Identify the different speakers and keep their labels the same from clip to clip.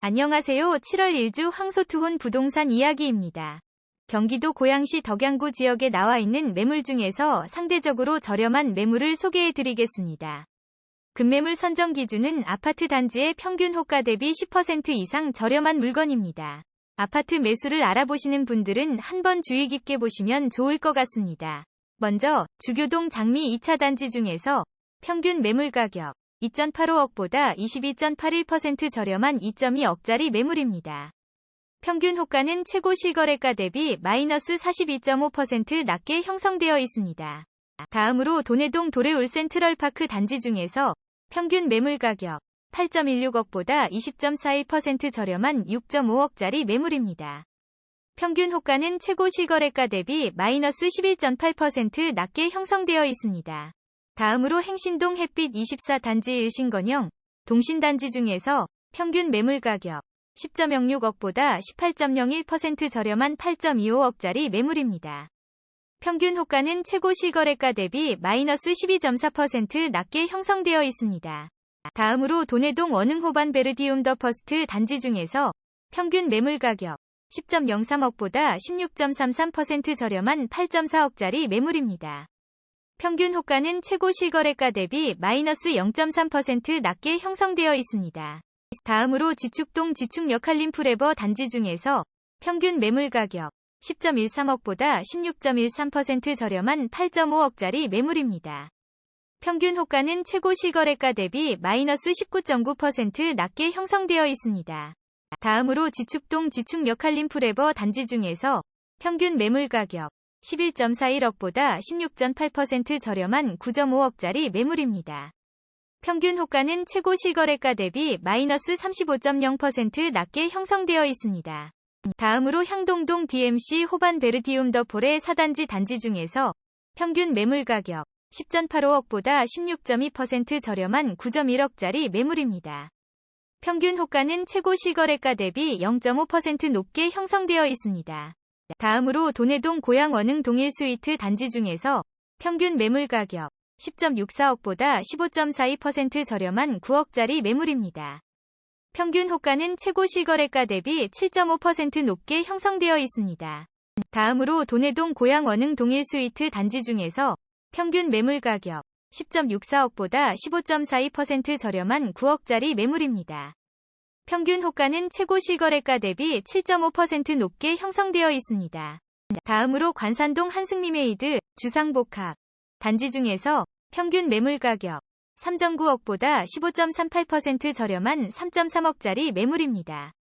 Speaker 1: 안녕하세요. 7월 1주 황소투혼 부동산 이야기입니다. 경기도 고양시 덕양구 지역에 나와 있는 매물 중에서 상대적으로 저렴한 매물을 소개해 드리겠습니다. 급매물 선정 기준은 아파트 단지의 평균 호가 대비 10% 이상 저렴한 물건입니다. 아파트 매수를 알아보시는 분들은 한번 주의 깊게 보시면 좋을 것 같습니다. 먼저 주교동 장미 2차 단지 중에서 평균 매물 가격 2.85억보다 22.81% 저렴한 2.2억짜리 매물입니다. 평균 호가는 최고 실거래가 대비 마이너스 42.5% 낮게 형성되어 있습니다. 다음으로 도내동 도래울 센트럴파크 단지 중에서 평균 매물 가격 8.16억보다 20.41% 저렴한 6.5억짜리 매물입니다. 평균 호가는 최고 실거래가 대비 마이너스 11.8% 낮게 형성되어 있습니다. 다음으로 행신동 햇빛 24 단지 일신건영, 동신단지 중에서 평균 매물 가격 10.06억보다 18.01% 저렴한 8.25억짜리 매물입니다. 평균 호가는 최고 실거래가 대비 마이너스 12.4% 낮게 형성되어 있습니다. 다음으로 도내동 원흥호반 베르디움 더 퍼스트 단지 중에서 평균 매물 가격 10.03억보다 16.33% 저렴한 8.4억짜리 매물입니다. 평균 호가는 최고 실거래가 대비 마이너스 0.3% 낮게 형성되어 있습니다. 다음으로 지축동 지축 역할림 프레버 단지 중에서 평균 매물 가격 10.13억보다 16.13% 저렴한 8.5억짜리 매물입니다. 평균 호가는 최고 실거래가 대비 마이너스 19.9% 낮게 형성되어 있습니다. 다음으로 지축동 지축 역할림 프레버 단지 중에서 평균 매물 가격 11.41억보다 16.8% 저렴한 9.5억짜리 매물입니다. 평균 호가는 최고 실거래가 대비 마이너스 35.0% 낮게 형성되어 있습니다. 다음으로 향동동 DMC 호반 베르디움 더 폴의 사단지 단지 중에서 평균 매물 가격 10.85억보다 16.2% 저렴한 9.1억짜리 매물입니다. 평균 호가는 최고 실거래가 대비 0.5% 높게 형성되어 있습니다. 다음으로 도내동 고양 원흥 동일 스위트 단지 중에서 평균 매물 가격 10.64억보다 15.42% 저렴한 9억짜리 매물입니다. 평균 호가는 최고 실거래가 대비 7.5% 높게 형성되어 있습니다. 다음으로 도내동 고양 원흥 동일 스위트 단지 중에서 평균 매물 가격 10.64억보다 15.42% 저렴한 9억짜리 매물입니다. 평균 호가는 최고 실거래가 대비 7.5% 높게 형성되어 있습니다. 다음으로 관산동 한승미메이드 주상복합 단지 중에서 평균 매물 가격 3.9억보다 15.38% 저렴한 3.3억짜리 매물입니다.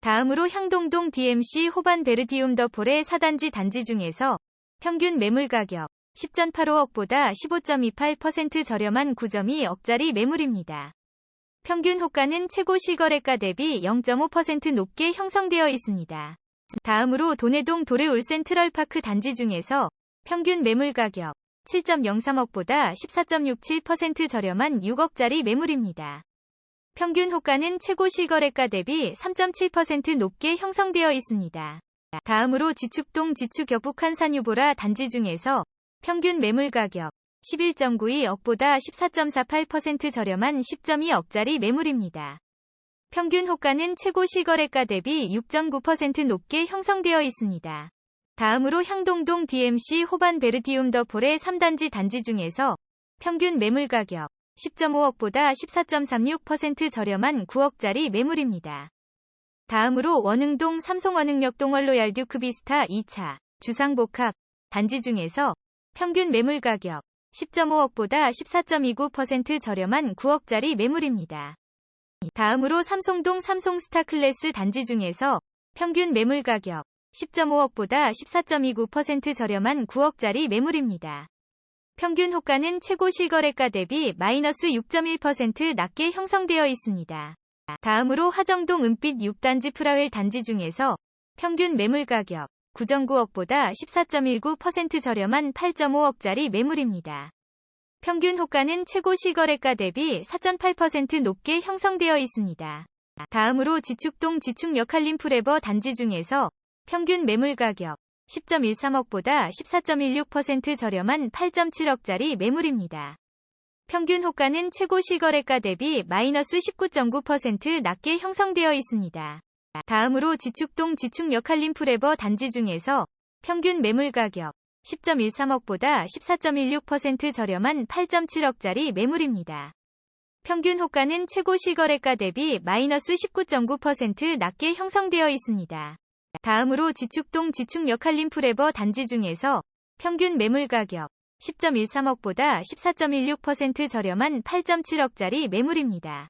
Speaker 1: 다음으로 향동동 DMC 호반 베르디움 더 폴의 사단지 단지 중에서 평균 매물 가격 10.85억보다 15.28% 저렴한 9.2억짜리 매물입니다. 평균 호가는 최고 실거래가 대비 0.5% 높게 형성되어 있습니다. 다음으로 도내동 도래울 센트럴파크 단지 중에서 평균 매물 가격 7.03억보다 14.67% 저렴한 6억짜리 매물입니다. 평균 호가는 최고 실거래가 대비 3.7% 높게 형성되어 있습니다. 다음으로 지축동 지축 격북한 산유보라 단지 중에서 평균 매물 가격 11.92억보다 14.48% 저렴한 10.2억짜리 매물입니다. 평균 호가는 최고 실거래가 대비 6.9% 높게 형성되어 있습니다. 다음으로 향동동 DMC 호반 베르디움 더 폴의 3단지 단지 중에서 평균 매물 가격 10.5억보다 14.36% 저렴한 9억짜리 매물입니다. 다음으로 원흥동 삼성원흥역동 원로얄 듀크비스타 2차 주상복합 단지 중에서 평균 매물 가격 10.5억보다 14.29% 저렴한 9억짜리 매물입니다. 다음으로 삼성동 삼성스타 클래스 단지 중에서 평균 매물 가격 10.5억보다 14.29% 저렴한 9억짜리 매물입니다. 평균 호가는 최고 실거래가 대비 마이너스 6.1% 낮게 형성되어 있습니다. 다음으로 화정동 은빛 6단지 프라웰 단지 중에서 평균 매물 가격 9.9억보다 14.19% 저렴한 8.5억짜리 매물입니다. 평균 호가는 최고 실거래가 대비 4.8% 높게 형성되어 있습니다. 다음으로 지축동 지축 역할림 프레버 단지 중에서 평균 매물 가격 10.13억보다 14.16% 저렴한 8.7억짜리 매물입니다. 평균 호가는 최고 실거래가 대비 마이너스 19.9% 낮게 형성되어 있습니다. 다음으로 지축동 지축 역할림 프레버 단지 중에서 평균 매물 가격 10.13억보다 14.16% 저렴한 8.7억짜리 매물입니다. 평균 호가는 최고 실거래가 대비 마이너스 19.9% 낮게 형성되어 있습니다. 다음으로 지축동 지축 역할림 프레버 단지 중에서 평균 매물 가격 10.13억보다 14.16% 저렴한 8.7억짜리 매물입니다.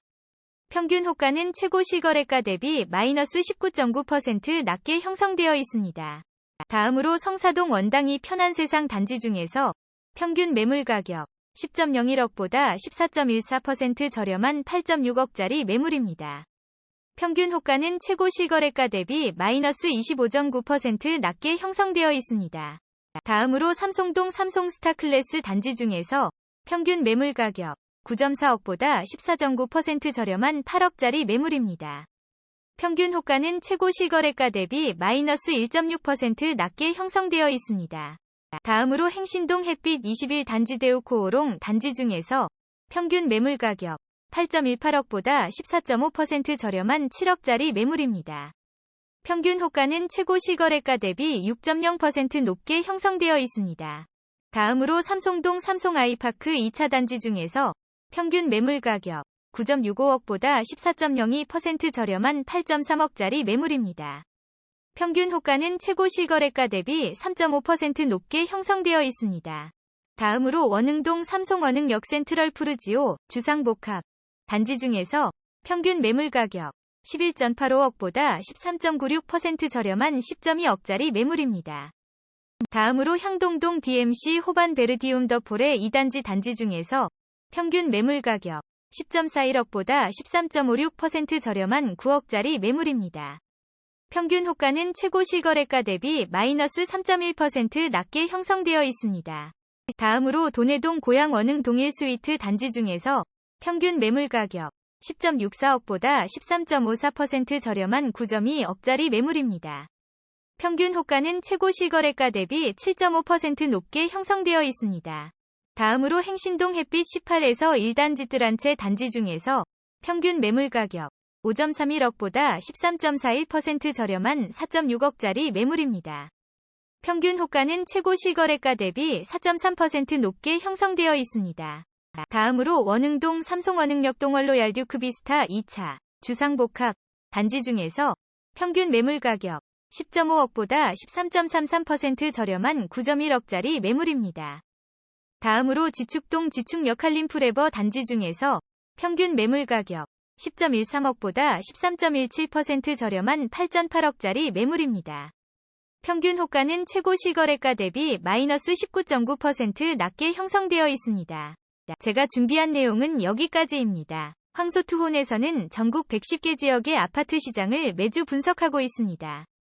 Speaker 1: 평균 호가는 최고 실거래가 대비 마이너스 19.9% 낮게 형성되어 있습니다. 다음으로 성사동 원당이 편한 세상 단지 중에서 평균 매물 가격 10.01억보다 14.14% 저렴한 8.6억짜리 매물입니다. 평균 호가는 최고 실거래가 대비 마이너스 25.9% 낮게 형성되어 있습니다. 다음으로 삼송동 삼송스타 클래스 단지 중에서 평균 매물 가격 9.4억보다 14.9% 저렴한 8억짜리 매물입니다. 평균 호가는 최고 실거래가 대비 마이너스 1.6% 낮게 형성되어 있습니다. 다음으로 행신동 햇빛 21 단지 대우코오롱 단지 중에서 평균 매물 가격 8.18억보다 14.5% 저렴한 7억짜리 매물입니다. 평균 호가는 최고 실거래가 대비 6.0% 높게 형성되어 있습니다. 다음으로 삼송동 삼송 아이파크 2차 단지 중에서 평균 매물 가격 9.65억보다 14.02% 저렴한 8.3억짜리 매물입니다. 평균 호가는 최고 실거래가 대비 3.5% 높게 형성되어 있습니다. 다음으로 원흥동 삼송원흥역 센트럴 푸르지오 주상복합 단지 중에서 평균 매물 가격 11.85억보다 13.96% 저렴한 10.2억짜리 매물입니다. 다음으로 향동동 DMC 호반 베르디움 더폴의 2단지 단지 중에서 평균 매물 가격 10.41억보다 13.56% 저렴한 9억짜리 매물입니다. 평균 호가는 최고 실거래가 대비 마이너스 3.1% 낮게 형성되어 있습니다. 다음으로 도내동 고양 원흥 동일 스위트 단지 중에서 평균 매물 가격 10.64억보다 13.54% 저렴한 9.2억짜리 매물입니다. 평균 호가는 최고 실거래가 대비 7.5% 높게 형성되어 있습니다. 다음으로 행신동 햇빛 18에서 1단지 뜰한채 단지 중에서 평균 매물 가격 5.31억보다 13.41% 저렴한 4.6억짜리 매물입니다. 평균 호가는 최고 실거래가 대비 4.3% 높게 형성되어 있습니다. 다음으로 원흥동 삼송원흥역 동월로 얄 듀크비스타 2차 주상복합 단지 중에서 평균 매물 가격 10.5억보다 13.33% 저렴한 9.1억짜리 매물입니다. 다음으로 지축동 지축 역할림 프레버 단지 중에서 평균 매물 가격 10.13억보다 13.17% 저렴한 8.8억짜리 매물입니다. 평균 호가는 최고 실거래가 대비 마이너스 19.9% 낮게 형성되어 있습니다. 제가 준비한 내용은 여기까지입니다. 황소투혼에서는 전국 110개 지역의 아파트 시장을 매주 분석하고 있습니다.